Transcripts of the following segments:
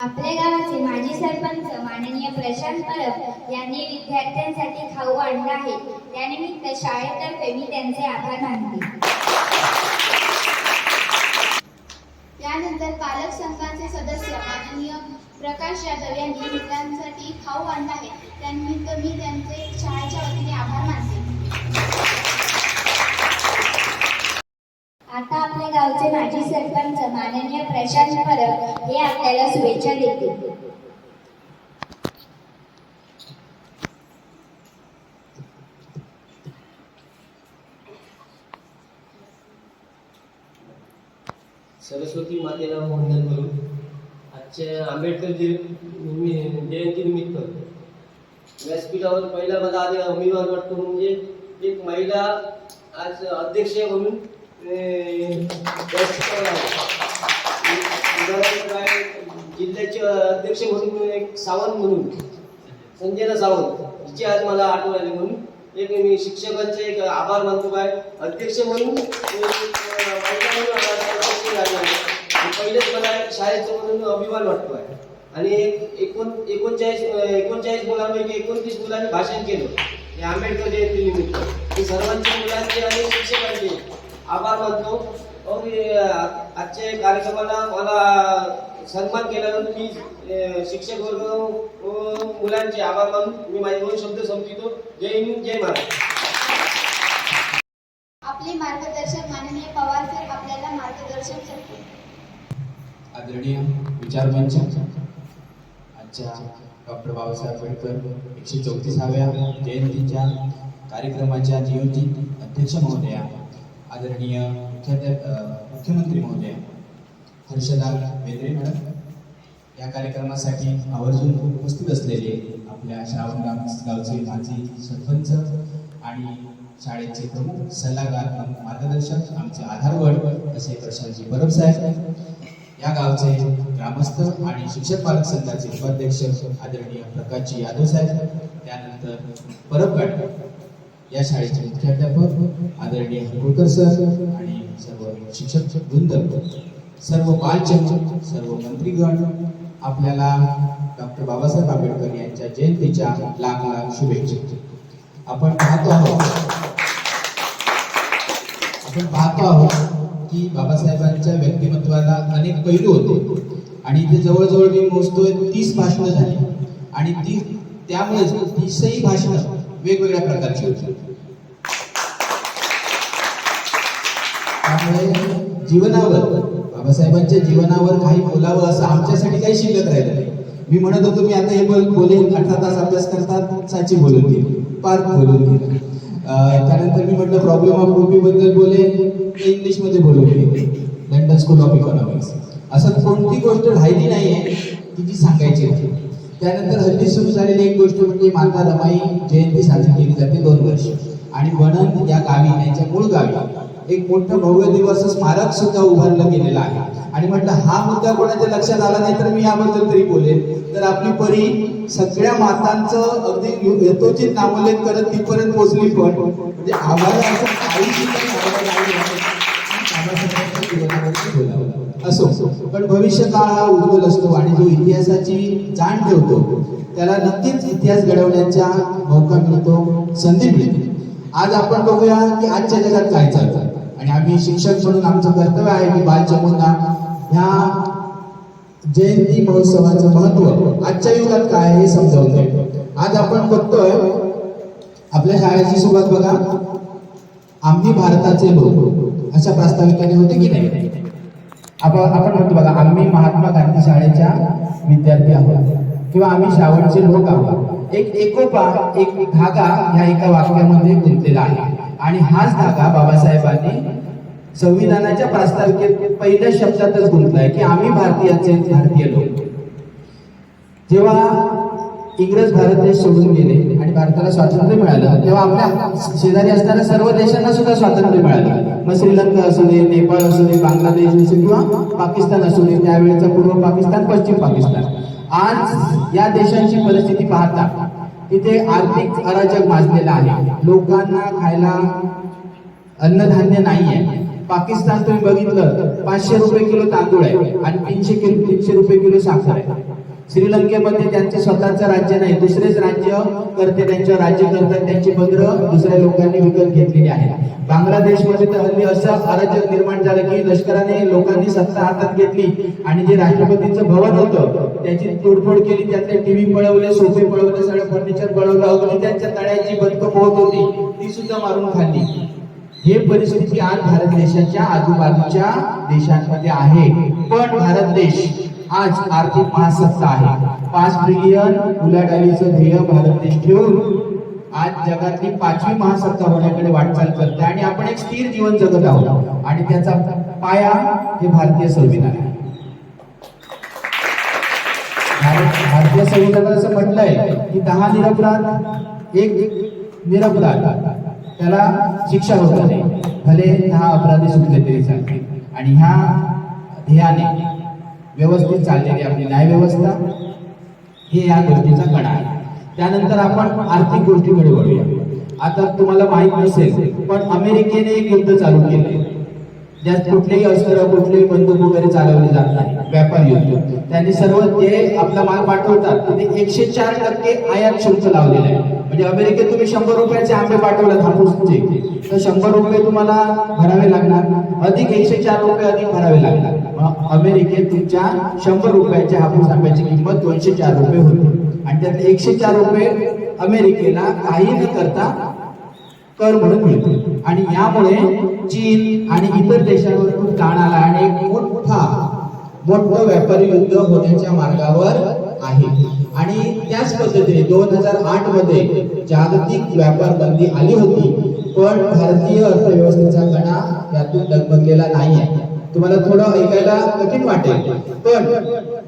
आपल्या गावाचे माजी सरपंच माननीय प्रशांत परब यांनी विद्यार्थ्यांसाठी खाऊ आणला आहे. त्यानिमित्त शाळेतर्फे मी त्यांचे आभार मानते. त्यानंतर पालक संघाचे सदस्य माननीय प्रकाश यादव यांनी मित्रांसाठी खाऊ आणला आहे. त्यानिमित्त मी त्यांचे शाळेच्या वतीने आभार मानते आता आपल्या गावचे माजी सरपंच माननीय प्रशांत परब हे आपल्याला शुभेच्छा देतील. सरस्वती मातेला वंदन करून आजच्या आंबेडकर जय जयंती निमित्त व्यासपीठावर पहिला माझा आधी उमेदवार वाटतो. म्हणजे एक महिला आज अध्यक्ष म्हणून जिल्ह्याचे अध्यक्ष म्हणून एक सावंत म्हणून संजना सावंत हिची आज मला आठवण आली म्हणून. एक मी शिक्षकांचे एक आभार मानतो काय अध्यक्ष म्हणून पहिलेच मला शाळेचं म्हणून अभिमान वाटतो आहे. आणि एक एकोण एकोणचाळीस एकोणचाळीस मुलांपैकी एकोणतीस मुलांनी भाषण केलं. हे आंबेडकर जयंती निमित्त. मी सर्वांच्या मुलांचे आणि शिक्षकांचे. आभार मानतो. आजच्या कार्यक्रमाला मला सन्मान केल्यानंतर मी शिक्षक वर्ग व मुलांचे आभार मानून मी माझे दोन शब्द संपवितो. जय हिंद जय महाराष्ट्र आपले मार्गदर्शक माननीय पवार सर आपल्याला मार्गदर्शन करतील. आदरणीय विचारमंच आजच्या डॉक्टर बाबासाहेब आंबेडकर एकशे चौतीसाव्या जयंतीच्या कार्यक्रमाच्या नियोजित अध्यक्ष महोदया आदरणीय मुख्याध्याप मुख्यमंत्री महोदय हर्षदा बेद्रे मॅडम या कार्यक्रमासाठी आवर्जून उपस्थित असलेले आपल्या श्रावणगाव गावचे माजी सरपंच आणि शाळेचे प्रमुख सल्लागार मार्गदर्शक आमचे आधारवड असे प्रशांतजी परब साहेब या गावचे ग्रामस्थ आणि शिक्षक पालक संघाचे उपाध्यक्ष आदरणीय प्रकाशजी यादव साहेब त्यानंतर परबगड या शाळेचे मुख्याध्यापक आदरणीय हरकुळकर सर आणि सर्व शिक्षक वृंद सर्व बालचंद्र सर्व मंत्रीगण आपल्याला डॉक्टर बाबासाहेब आंबेडकर यांच्या जयंतीच्या लाख लाख शुभेच्छा. आपण पाहतो आहोत आपण पाहतो आहोत की बाबासाहेबांच्या व्यक्तिमत्वाला अनेक पैलू होते आणि ते जवळजवळ मी मोजतोय तीस भाषणं झाली. आणि ती त्यामुळेच तीसही भाषणं वेगवेगळ्या प्रकारची होती. त्यामुळे जीवनावर बाबासाहेबांच्या जीवनावर काही बोलावं असं आमच्यासाठी काही शिल्लक राहिलं नाही. मी म्हणत होतो मी आता हे बोल बोलेन अठरा तास अभ्यास करतात साची बोलून घेईल पार्क बोलून घेईल त्यानंतर मी म्हटलं प्रॉब्लेम ऑफ ग्रुपी बद्दल बोलेन इंग्लिशमध्ये बोलून घेईल लंडन स्कूल ऑफ इकॉनॉमिक्स असं कोणती गोष्ट राहिली नाहीये की जी सांगायची होती त्यानंतर हल्ली सुरू झालेली एक गोष्ट म्हणजे माता रमाई जयंती साजरी केली जाते दोन वर्ष. आणि वणन या गावी त्यांच्या मूळ गावी. एक मोठं भव्य दिवस स्मारक सुद्धा उभारलं गेलेलं आहे. आणि म्हटलं हा मुद्दा कोणाच्या लक्षात आला नाही तर मी याबद्दल तरी बोलेन. तर आपली परी सगळ्या मातांचं अगदी यथोचित नामोल्लेख करत तिथपर्यंत पोचली पण. म्हणजे आम्हाला असं काही सुद्धा असो. पण भविष्य काळ हा उज्ज्वल असतो आणि जो इतिहासाची जाण ठेवतो त्याला नक्कीच इतिहास घडवण्याचा मौका मिळतो संधी मिळते. आज आपण बघूया की आजच्या जगात काय चालतं. आणि आम्ही शिक्षक म्हणून आमचं कर्तव्य आहे की बालचमुंना ह्या जयंती महोत्सवाचं महत्त्व आजच्या युगात काय हे समजावून देतो आज आपण बघतोय आपल्या शाळेची सुरुवात बघा. आम्ही भारताचे लोक. अशा प्रास्ताविकाने होते की नाही? आपण आपण म्हणतो बघा आम्ही महात्मा गांधी शाळेच्या विद्यार्थी आहोत. किंवा आम्ही श्रावणचे लोक आहोत. एक एकोपा एक धागा ह्या एका वाक्यामध्ये गुंतलेला आहे. आणि हाच धागा बाबासाहेबांनी संविधानाच्या प्रास्ताविकेत पहिल्या शब्दातच गुंतलाय की आम्ही भारतीयाचे भारतीय लोक. जेव्हा इंग्रज भारत देश सोडून गेले आणि भारताला स्वातंत्र्य मिळालं तेव्हा आपल्या शेजारी असणाऱ्या सर्व देशांना सुद्धा स्वातंत्र्य मिळालं. मग श्रीलंका असू दे नेपाळ असू दे बांगलादेश असू किंवा पाकिस्तान असू दे त्यावेळेचा पूर्व पाकिस्तान पश्चिम पाकिस्तान. आज या देशांची परिस्थिती पाहता तिथे आर्थिक अराजक माजलेला आहे. लोकांना खायला अन्नधान्य नाहीये. पाकिस्तान तुम्ही बघितलं पाचशे रुपये किलो तांदूळ आहे आणि तीनशे किलो तीनशे रुपये किलो साखर आहे. श्रीलंकेमध्ये त्यांचं स्वतःचं राज्य नाही दुसरेच राज्य करते त्यांच्या राज्य करतात त्यांची बंदरं दुसऱ्या लोकांनी विकत घेतलेली आहे बांगलादेशमध्ये तर हल्ली असं अराजक निर्माण झालं की लष्कराने लोकांनी सत्ता हातात घेतली आणि जे राष्ट्रपतींचं भवन होतं त्याची तोडफोड केली त्यातले टीव्ही पळवले सोफे पळवले सगळं फर्निचर पळवलं होतं त्यांच्या तळ्याची बंदकं पोहत होती ती सुद्धा मारून खाल्ली. हे परिस्थिती आज भारत देशाच्या आजूबाजूच्या देशांमध्ये आहे. पण भारत देश आज आर्थिक महासत्ता आहे. पाच ट्रिलियन उलाढालीचं ध्येय भारत देश ठेवून आज जगातली पाचवी महासत्ता होण्याकडे वाटचाल करते आणि आपण एक स्थिर जीवन जगत आहोत. आणि त्याचा पाया हे भारतीय संविधान आहे. भारतीय संविधानात असं म्हटलंय की दहा निरपराध एक निरपराध. त्याला शिक्षा होत नाही. भले दहा अपराधी सुटले तरी चालते आणि ह्या ध्येयाने व्यवस्थित चाललेली आपली न्यायव्यवस्था हे या गोष्टीचा कडा आहे. त्यानंतर आपण आर्थिक गोष्टीकडे वळूया. आता तुम्हाला माहीत नसेल पण अमेरिकेने एक युद्ध चालू केले ज्यात कुठलेही अस्त्र कुठलेही बंदूक वगैरे चालवले जात नाही. व्यापार युद्ध. त्यांनी सर्व ते आपला माल पाठवतात. तिथे एकशे चार टक्के आयात शुल्क लावलेलं आहे. म्हणजे अमेरिकेत तुम्ही शंभर रुपयाचे आंबे पाठवलं हापूसचे तर शंभर रुपये तुम्हाला भरावे लागणार. अधिक एकशे चार रुपये अधिक भरावे लागणार. अमेरिकेत तुमच्या शंभर रुपयाच्या हापूस आंब्याची किंमत दोनशे चार रुपये होती. आणि त्यात एकशे चार रुपये अमेरिकेला काही न करता कर म्हणून मिळतो. आणि यामुळे चीन आणि इतर देशांवर खूप ताण आला आणि एक मोठा मोठं व्यापारी युद्ध होण्याच्या मार्गावर आहे. आणि त्याच पद्धतीने दोन हजार आठमध्ये जागतिक व्यापार बंदी आली होती. पण भारतीय अर्थव्यवस्थेचा कणा यातून डगमगलेला नाही आहे तुम्हाला थोडं ऐकायला कठीण वाटेल. पण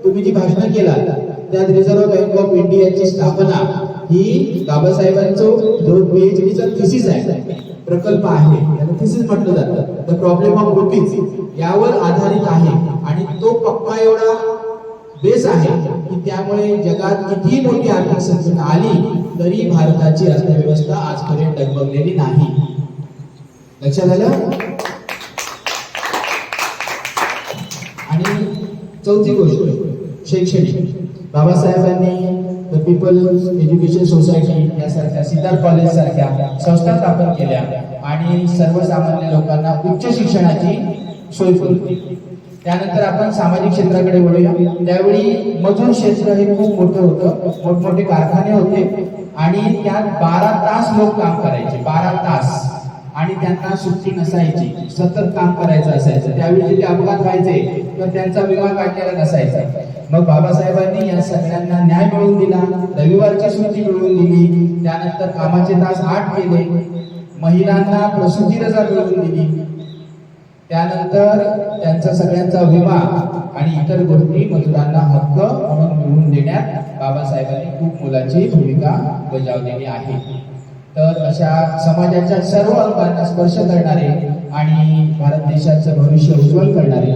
तुम्ही जी भाषण केला त्यात रिझर्व्ह बँक ऑफ इंडियाची स्थापना ही बाबासाहेबांचं पीएचडीचा थिसिस आहे. प्रकल्प आहे. त्याला थिसिस म्हटलं जातं. द प्रॉब्लेम ऑफ रुपीज यावर आधारित आहे. आणि तो पप्पा एवढा बेस आहे की त्यामुळे जगात कितीही मोठी आर्थिक संकट आली तरी भारताची अर्थव्यवस्था आजपर्यंत डगमगलेली नाही. लक्षात आलं? चौथी गोष्ट शैक्षणिक. बाबासाहेबांनी द पीपल एज्युकेशन सोसायटी यासारख्या सिद्धार्थ कॉलेज सारख्या संस्था स्थापन केल्या आणि सर्वसामान्य लोकांना उच्च शिक्षणाची सोय करून त्यानंतर आपण सामाजिक क्षेत्राकडे वळूया. त्यावेळी मजूर क्षेत्र हे खूप मोठं होतं. मोठमोठे कारखाने होते. आणि त्यात बारा तास लोक काम करायचे. बारा तास. आणि त्यांना सुट्टी नसायची. सतत काम करायचं असायचं. त्यावेळी जिथे अपघात व्हायचे तर त्यांचा विमा काढलेला नसायचा. मग बाबासाहेबांनी या सगळ्यांना न्याय मिळवून दिला. रविवारची सुट्टी मिळवून दिली. त्यानंतर कामाचे तास आठ केले महिलांना प्रसूती रजा मिळवून दिली. त्यानंतर त्यांचा सगळ्यांचा विमा आणि इतर गोष्टी मजुरांना हक्क म्हणून मिळवून देण्यात बाबासाहेबांनी खूप मोलाची भूमिका बजावलेली आहे. तर अशा समाजाच्या सर्व अंगांना स्पर्श करणारे आणि भारत देशाचं भविष्य उज्ज्वल करणारे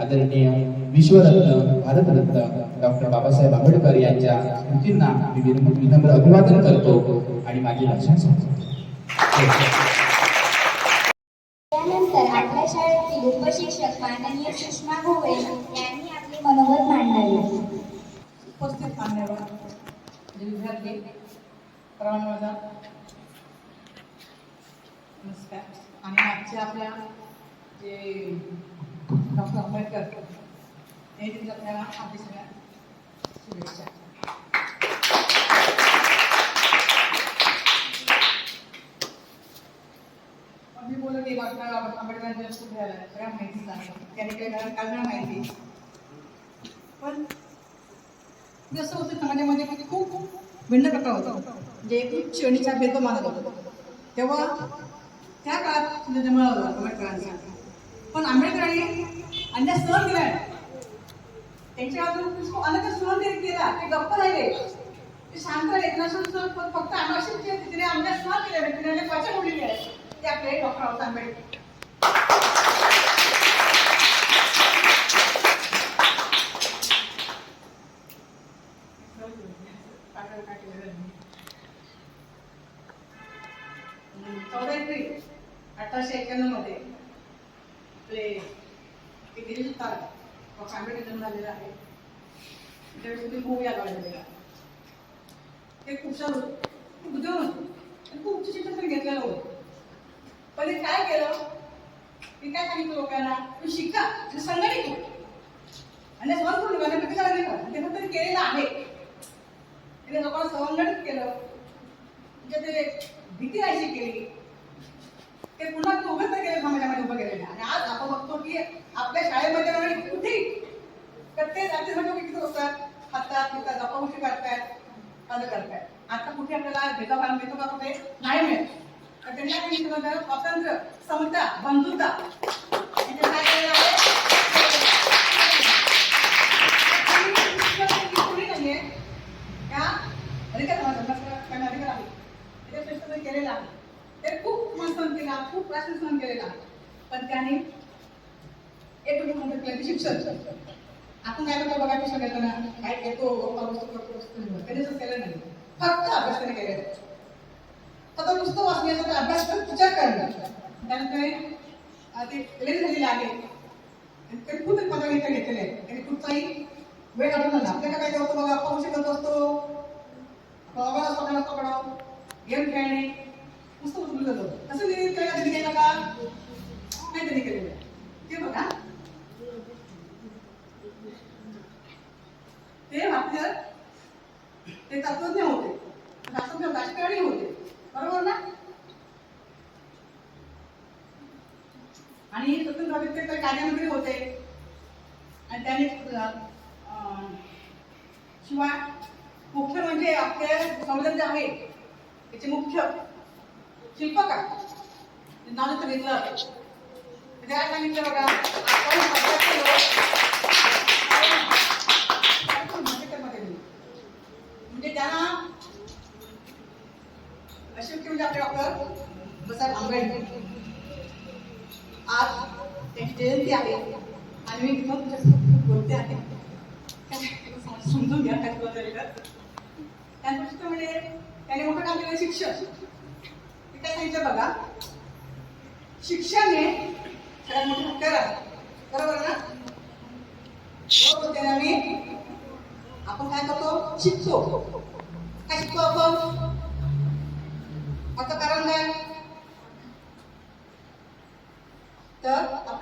आदरणीय विश्वरत्न भारतरत्न डॉक्टर बाबासाहेब आंबेडकर यांच्या स्मृतींना मी विनम्र विनम्र अभिवादन करतो आणि माझी भाषण त्यानंतर आपल्या शाळेतील उपशिक्षक माननीय सुषमा भोवे यांनी आपले मनोगत मांडावे. उपस्थित मान्यवर विद्यार्थी प्रमाणवादा नमस्कार. आणि आजचे आपल्या जे डॉक्टर आंबेडकर यांनी आपल्याला आधी सगळ्या शुभेच्छा. मी बोलत आहे डॉक्टर आंबेडकरांच्या खूप झालं सगळ्या माहितीच आहे. त्यांनी काही घरात काढणं माहिती. पण जसं होतं समाजामध्ये खूप भिन्न प्रकार होता. म्हणजे एक श्रेणीचा भेदभाव मानत होतो. तेव्हा त्या काळात जन्म होता आंबेडकरांचा पण आंबेडकरांनी अन्य सहन केला त्यांच्या बाजूने अनेक सहन केला ते गप्प राहिले. ते शांत राहिले. नसून फक्त आमाशी तिने आमच्या सहन केल्या तिने अनेक वाचा उडलेली आहे ते आपले डॉक्टर बाबासाहेब आंबेडकर. चौदा अठराशे एक्क्याण्णवमध्ये आपले ते गिरीश तार आंबेडकर जन्म झालेला आहे. त्यावेळेस तुम्ही मूवी या गावाला ते खूप छान खूप उद्योग होतो. खूप उच्च शिक्षण त्यांनी घेतलेलं होतं. पण हे काय केलं? मी काय सांगितलं लोकांना? तुम्ही शिका. तुम्ही संघटित व्हा. आणि सहन करून नका प्रतिकाला नाही करा ते फक्त केलेलं आहे. त्याने लोकांना संघटित केलं. म्हणजे ते भीती नाही केली. ते पुन्हा ते उभं तर केलं समाजामध्ये उभं केलेलं आणि आज आपण बघतो की आपल्या शाळेमध्ये आणि कुठेही प्रत्येक जातीसाठी किती असतात हातात पितात गप्पागोष्टी करतायत असं करतायत. आता कुठे आपल्याला भेदभाव मिळतो का कुठे? नाही मिळत. तर त्यांना स्वातंत्र्य समता बंधुता. इथे काय केलेलं आहे कोणी नाहीये त्या अधिकार करण्याचा अधिकार आहे त्याच्या श्रेष्ठपणे केलेला आहे ते खूप मन सहन केला खूप प्रश्न सहन केलेला आहे पण त्याने एक गोष्ट म्हणतात केलं की शिक्षण आपण काय करतो बघा की सगळ्यांना काय येतो गप्पा गोष्टी करतो गोष्टी कधी असं केलं नाही फक्त अभ्यास त्याने केलेला आहे. फक्त नुसतं वाचण्याचा तर अभ्यास कर विचार करणं त्यानंतर ते रिलीज झालेले आहे ते खूप एक पदवी घेतलेले आहेत. त्याने कुठचाही वेळ काढून आला. आपल्याला काय करतो बघा पाऊस शकत असतो. मोबाईल असतो पकडाव गेम खेळणे. नुसतं उचलून जातो. तसं नियोजन त्याला त्यांनी केलं का? नाही त्यांनी केलेलं ते बघा. ते आपलं ते तत्वज्ञ होते. शास्त्रज्ञ राजकारणी होते बरोबर ना आणि स्वतंत्र ते तर कार्यामध्ये होते. आणि त्याने शिवाय मुख्य म्हणजे आपल्या संविधान जे आहे. त्याचे मुख्य शिल्पकार. ते नाव तर घेतलं काय म्हणजे सांगितलं बघा म्हणजे त्यांना असे म्हणजे आपले डॉक्टर बाबासाहेब आंबेडकर. आज त्याची जयंती आहे. आणि मी तिथं तुमच्यासोबत बोलते आहे. समजून घ्या काय तुला तरी त्यानंतर म्हणजे त्याने मोठं काम केलं शिक्षण. काय सांगितलं बघा. शिक्षण हे सगळ्यात मोठं हत्यार आहे. बरोबर ना? हो, बोलते ना मी आपण काय करतो? शिकतो. काय शिकतो आपण? आता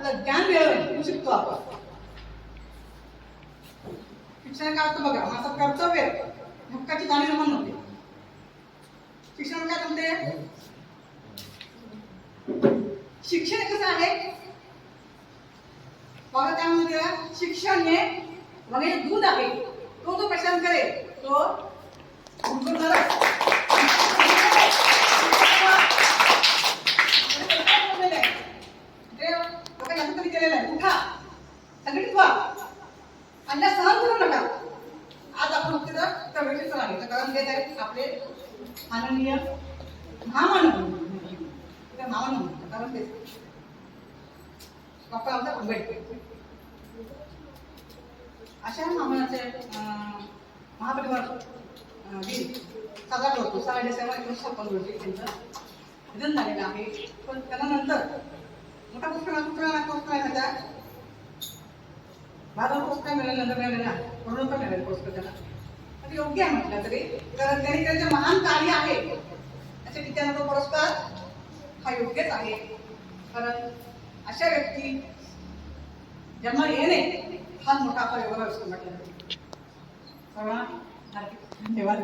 कारण काय तर ज्ञान मिळवून शिकतो आपण. शिक्षण काय असतं बघा माझं कर्तव्य हक्काची जाणीव म्हणून होते. शिक्षण काय म्हणते? शिक्षण कसं आहे? बघा त्यामध्ये शिक्षण हे म्हणजे दूध आहे. तो जो प्रशांत करेल तो सगळीच वा अन्य सहन करू नका. आज आपण फक्त त्या व्यक्तीचं सांगितलं कारण ते काय आपले माननीय महामानव. त्या मामानव कारण ते डॉक्टर आमदार आंबेडकर अशा मामाचे महापरिवार अं, दिन साजरा करतो. सहा डिसेंबर एकोणीसशे छप्पन्न रोजी त्यांचं निधन झालेलं आहे. पण त्यांना नंतर मोठा पुरस्कार कुठला माझा पोस्ट काय मिळेल नंतर मिळेल ना? म्हणून पण मिळेल पोस्ट त्यांना योग्य आहे म्हटलं तरी. कारण त्यांनी त्यांचे महान कार्य आहे. असे ठिकाणी तो पुरस्कार हा योग्यच आहे. कारण अशा व्यक्ती जन्म येणे हा मोठा आपला योगा असतो म्हटलं सर्वांना धन्यवाद.